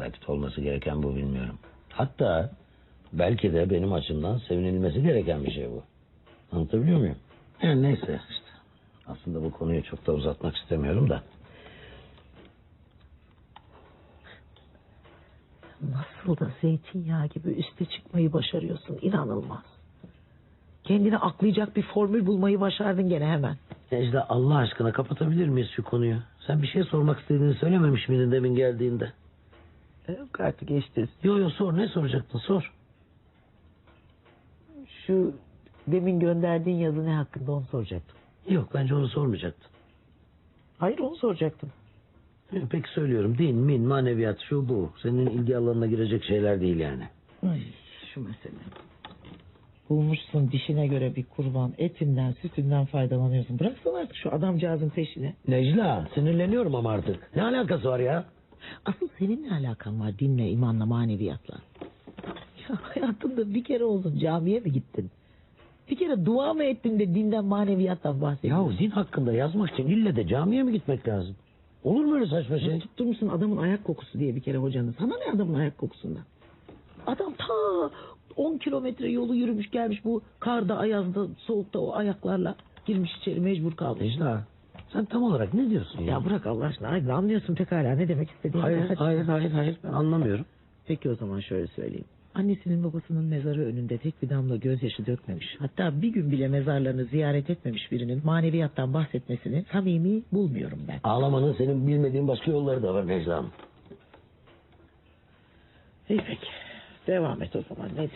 Belki de olması gereken bu bilmiyorum. Hatta belki de benim açımdan sevinilmesi gereken bir şey bu. Anlatabiliyor muyum? Yani neyse işte. Aslında bu konuyu çok da uzatmak istemiyorum da. Nasıl da zeytinyağı gibi üste çıkmayı başarıyorsun inanılmaz. Kendini aklayacak bir formül bulmayı başardın gene hemen. Necla Allah aşkına kapatabilir miyiz şu konuyu? Sen bir şey sormak istediğini söylememiş miydin demin geldiğinde? Yok artık geçti. Yo yo sor ne soracaktın sor. Şu demin gönderdiğin yazı ne hakkında onu soracaktım. Yok bence onu sormayacaktın. Hayır onu soracaktım. Hı, Peki söylüyorum din, min, maneviyat şu bu. Senin ilgi alanına girecek şeyler değil yani. Ay şu mesele. Bulmuşsun dişine göre bir kurban. Etinden, sütünden faydalanıyorsun. Bıraksana artık şu adamcağızın peşini. Necla sinirleniyorum ama artık. Ne alakası var ya? Asıl senin ne alakan var dinle, imanla, maneviyatla? Ya hayatında bir kere olsun camiye mi gittin? Bir kere dua mı ettin de dinden maneviyattan bahsediyorsun? Yahu din hakkında yazmak için ille de camiye mi gitmek lazım? Olur mu öyle saçma Ya şey? tutturmuşsun adamın ayak kokusu diye bir kere hocanın. Sana ne adamın ayak kokusundan? Adam ta 10 kilometre yolu yürümüş gelmiş bu karda, ayazda, soğukta o ayaklarla girmiş içeri mecbur kalmış. Necla sen tam olarak ne diyorsun ya? Ya bırak Allah aşkına. Hayır, anlıyorsun pekala ne demek istediğini. hayır, Hadi. hayır, hayır, hayır. Ben anlamıyorum. Peki o zaman şöyle söyleyeyim. Annesinin babasının mezarı önünde tek bir damla gözyaşı dökmemiş. Hatta bir gün bile mezarlarını ziyaret etmemiş birinin maneviyattan bahsetmesini samimi bulmuyorum ben. Ağlamanın senin bilmediğin başka yolları da var Necla. İyi peki. Devam et o zaman ne diyeyim.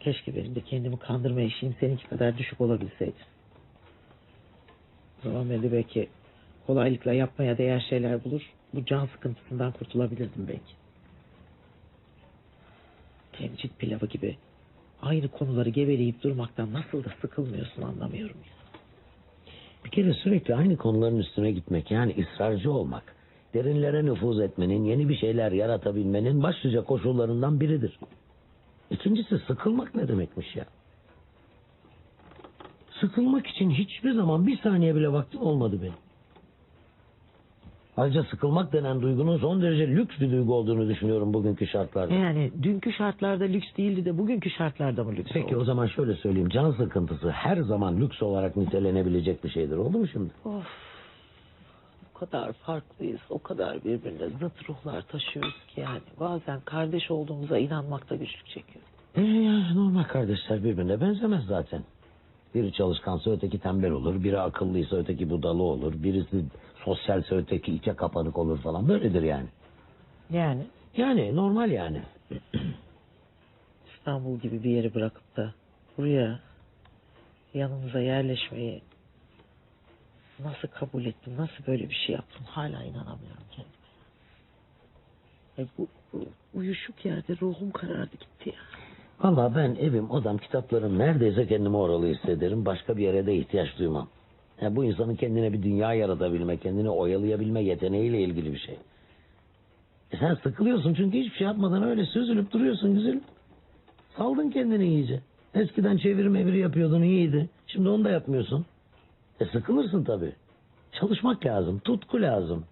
Keşke benim de kendimi kandırma eşiğim seninki kadar düşük olabilseydi. De belki kolaylıkla yapmaya değer şeyler bulur. Bu can sıkıntısından kurtulabilirdim belki. Temcit pilavı gibi aynı konuları geveleyip durmaktan nasıl da sıkılmıyorsun anlamıyorum ya. Bir kere sürekli aynı konuların üstüne gitmek yani ısrarcı olmak. Derinlere nüfuz etmenin, yeni bir şeyler yaratabilmenin başlıca koşullarından biridir. İkincisi sıkılmak ne demekmiş ya? Sıkılmak için hiçbir zaman bir saniye bile vaktim olmadı benim. Ayrıca sıkılmak denen duygunun son derece lüks bir duygu olduğunu düşünüyorum bugünkü şartlarda. Yani dünkü şartlarda lüks değildi de bugünkü şartlarda mı lüks Peki oldu? o zaman şöyle söyleyeyim. Can sıkıntısı her zaman lüks olarak nitelenebilecek bir şeydir. Oldu mu şimdi? Of. O kadar farklıyız, o kadar birbirine zıt ruhlar taşıyoruz ki yani. Bazen kardeş olduğumuza inanmakta güçlük çekiyoruz. Ee, normal kardeşler birbirine benzemez zaten. Biri çalışkansa öteki tembel olur. Biri akıllıysa öteki budalı olur. Birisi sosyalse öteki içe kapanık olur falan. Böyledir yani. Yani Yani normal yani. İstanbul gibi bir yeri bırakıp da buraya yanımıza yerleşmeyi nasıl kabul ettim, nasıl böyle bir şey yaptım hala inanamıyorum kendime. E bu, bu uyuşuk yerde ruhum karardı gitti ya. Valla ben evim, odam, kitaplarım neredeyse kendimi oralı hissederim. Başka bir yere de ihtiyaç duymam. Ya bu insanın kendine bir dünya yaratabilme, kendini oyalayabilme yeteneğiyle ilgili bir şey. E sen sıkılıyorsun çünkü hiçbir şey yapmadan öyle süzülüp duruyorsun güzelim. Saldın kendini iyice. Eskiden çevir mevir yapıyordun iyiydi. Şimdi onu da yapmıyorsun. E sıkılırsın tabii. Çalışmak lazım, tutku lazım.